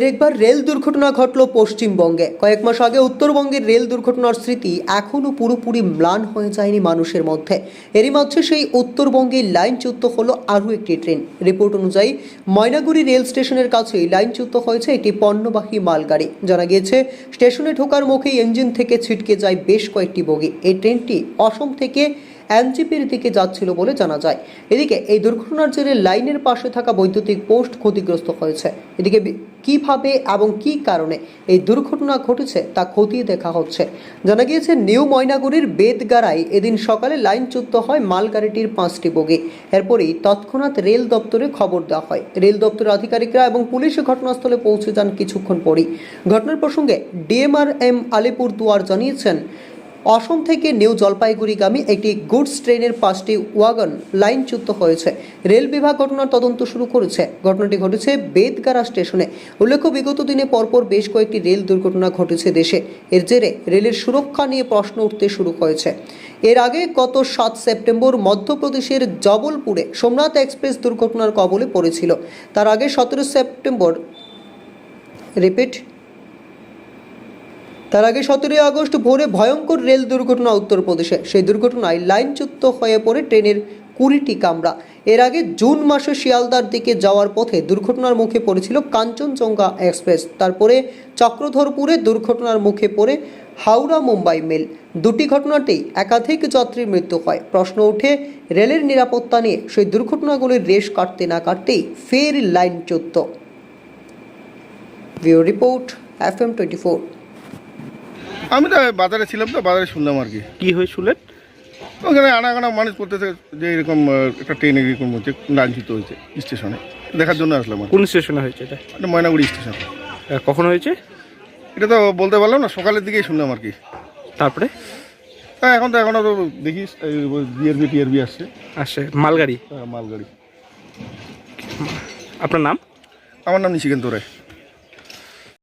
ফের একবার রেল দুর্ঘটনা ঘটল পশ্চিমবঙ্গে। কয়েক মাস আগে উত্তরবঙ্গের রেল দুর্ঘটনার স্মৃতি এখনও পুরোপুরি ম্লান হয়ে যায়নি মানুষের মধ্যে। এরই মধ্যে সেই উত্তরবঙ্গে লাইনচ্যুত হলো আরও একটি ট্রেন। রিপোর্ট অনুযায়ী, ময়নাগুড়ি রেল স্টেশনের কাছেই লাইনচ্যুত হয়েছে একটি পণ্যবাহী মালগাড়ি। জানা গিয়েছে, স্টেশনে ঢোকার মুখেই ইঞ্জিন থেকে ছিটকে যায় বেশ কয়েকটি বগি। এই ট্রেনটি অসম থেকে এনজিপির দিকে যাচ্ছিল বলে জানা যায়। এদিকে এই দুর্ঘটনার জেরে লাইনের পাশে থাকা বৈদ্যুতিক পোস্ট ক্ষতিগ্রস্ত হয়েছে। এদিকে কীভাবে এবং কী কারণে এই দুর্ঘটনা ঘটেছে তা খতিয়ে দেখা হচ্ছে। জানা গিয়েছে, নিউ ময়নাগুড়ির বেদগাড়ায় এদিন সকালে লাইনচ্যুত হয় মালগাড়িটির পাঁচটি বগি। এরপরেই তৎক্ষণাৎ রেল দপ্তরে খবর দেওয়া হয়। রেল দপ্তরের আধিকারিকরা এবং পুলিশ ঘটনাস্থলে পৌঁছে যান কিছুক্ষণ পরই। ঘটনার প্রসঙ্গে ডিএমআর এম আলিপুর দুয়ার জানিয়েছেন অসম থেকে নিউ জলপাইগুড়িগামী একটি গুডস ট্রেনের পাঁচটি ওয়াগন লাইনচ্যুত হয়েছে। রেল বিভাগ ঘটনার তদন্ত শুরু করেছে। ঘটনাটি ঘটেছে বেদগাড়া স্টেশনে। উল্লেখ্য, বিগত দিনে পরপর বেশ কয়েকটি রেল দুর্ঘটনা ঘটেছে দেশে। এর জেরে রেলের সুরক্ষা নিয়ে প্রশ্ন উঠতে শুরু হয়েছে এর আগে গত সাত সেপ্টেম্বর মধ্যপ্রদেশের জবলপুরে সোমনাথ এক্সপ্রেস দুর্ঘটনার কবলে পড়েছিল। তার আগে সতেরো সেপ্টেম্বর রিপিট তার আগে সতেরোই আগস্ট ভোরে ভয়ঙ্কর রেল দুর্ঘটনা উত্তরপ্রদেশে। সেই দুর্ঘটনায় লাইনচ্যুত হয়ে পড়ে ট্রেনের কুড়িটি কামরা। এর আগে জুন মাসে শিয়ালদার দিকে যাওয়ার পথে দুর্ঘটনার মুখে পড়েছিল কাঞ্চনজঙ্ঘা এক্সপ্রেস। তারপরে চক্রধরপুরে দুর্ঘটনার মুখে পড়ে হাওড়া মুম্বাই মেল। দুটি ঘটনাতেই একাধিক যাত্রীর মৃত্যু হয়। প্রশ্ন ওঠে, রেলের নিরাপত্তা নিয়ে সেই দুর্ঘটনাগুলির রেশ কাটতে না কাটতেই ফের লাইনচ্যুত। VO report F M twenty four. আমি তো বাজারে ছিলাম তো বাজারে শুনলাম আর কি। কি হয়ে শুনলেন? ওখানে আনাগানা মানুষ করতেছে যে এরকম একটা ট্রেন এরকম হচ্ছে লাঞ্ছিত হয়েছে স্টেশনে দেখার জন্য আসলাম কোন স্টেশনে হয়েছে এটা? এটা ময়নাগুড়ি স্টেশন কখন হয়েছে? এটা তো বলতে পারলাম না সকালের দিকেই শুনলাম আর কি। তারপরে? হ্যাঁ এখন তো এখনও তো দেখিস বিআরবি টিআরবি আসছে। আসছে মালগাড়ি? হ্যাঁ, মালগাড়ি। আপনার নাম? আমার নাম নিশিকান্ত রায়।